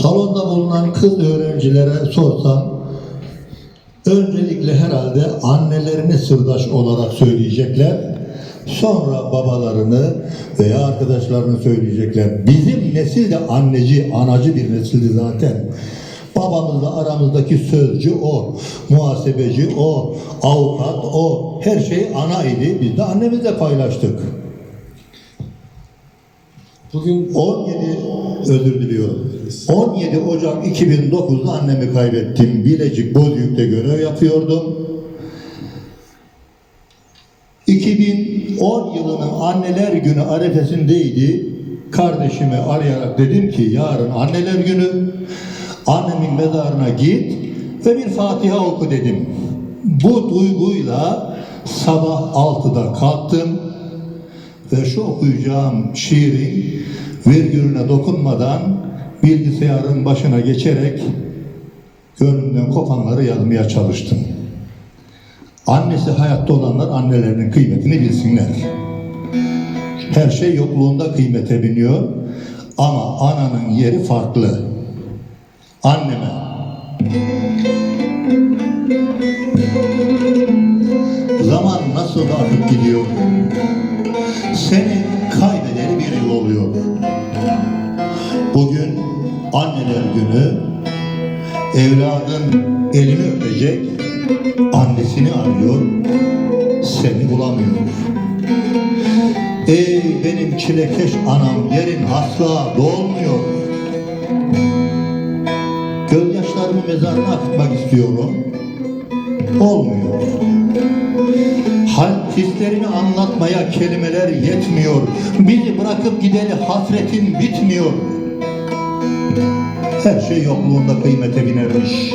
Salonda bulunan kız öğrencilere sorsam öncelikle herhalde annelerini sırdaş olarak söyleyecekler. Sonra babalarını veya arkadaşlarını söyleyecekler. Bizim nesil de anneci, anacı bir nesildi zaten. Babamızla aramızdaki sözcü o, muhasebeci o, avukat o, her şey ana idi. Biz de annemizle paylaştık. Bugün 17 özür diliyorum. 17 Ocak 2009'da annemi kaybettim. Bilecik Bozüyük'te görev yapıyordum. 2010 yılının anneler günü arefesindeydi. Kardeşimi arayarak dedim ki yarın anneler günü annemin mezarına git ve bir Fatiha oku dedim. Bu duyguyla sabah 6'da kalktım ve şu okuyacağım şiirin virgülüne dokunmadan bilgisayarın başına geçerek gönlümden kopanları yazmaya çalıştım. Annesi hayatta olanlar annelerinin kıymetini bilsinler. Her şey yokluğunda kıymete biniyor ama ananın yeri farklı. Anneme zaman nasıl akıp gidiyor? Seni kaybedeli bir yıl oluyor. Bugün anneler günü evladın elini öpecek annesini arıyor seni bulamıyor. Ey benim çilekeş anam yerin asla dolmuyor. Gözyaşlarımı mezarına akıtmak istiyorum. Olmuyor. Hal hislerini anlatmaya kelimeler yetmiyor. Bizi bırakıp gideli hasretin bitmiyor. Her şey yokluğunda kıymete binermiş.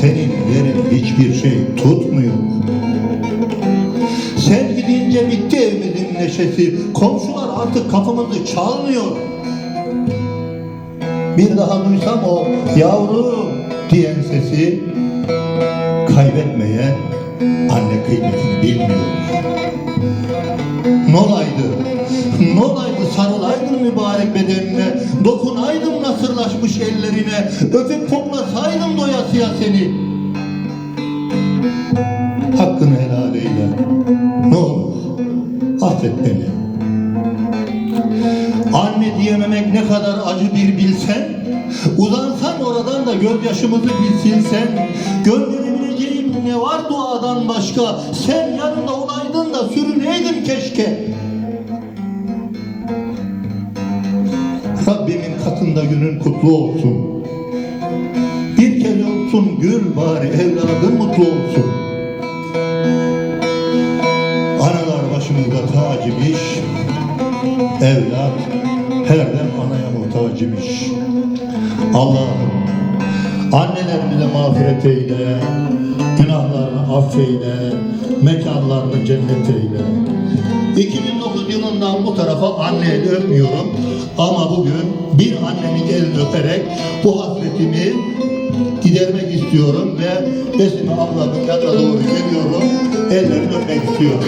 Senin yerin hiçbir şey tutmuyor. Sen gidince bitti evimizin neşesi. Komşular artık kapımızı çalmıyor. Bir daha duysam o yavrum diyen sesi kaybetmeye anne kıymetini bilmiyor. Nolaydı, nolaydı sarılaydın mübarek bedenine, dokunaydım nasırlaşmış ellerine, öpüp koklasaydım doyasıya seni. Hakkını helal eyle, ne olur affet beni. Anne diyememek ne kadar acı bir bilsen, uzansan oradan da gözyaşımızı bir silsen, gönderebileceğim ne var duadan başka, sen yanında olaydın da sürüneydin keşke. Rabbimin katında günün kutlu olsun. Bir kez olsun gül bari evladın mutlu olsun. Analar başımızda tac imiş, evlat her dem anaya muhtaç imiş. Allah'ım annelerimize mağfiret eyle, günahlarını affeyle, mekanlarını cennet eyle. 2009 yılından bu tarafa anne eli öpmüyorum ama bugün bir annenin elini öperek bu hasretimi gidermek istiyorum ve Besime ablamın yanına doğru geliyorum, ellerini öpmek istiyorum.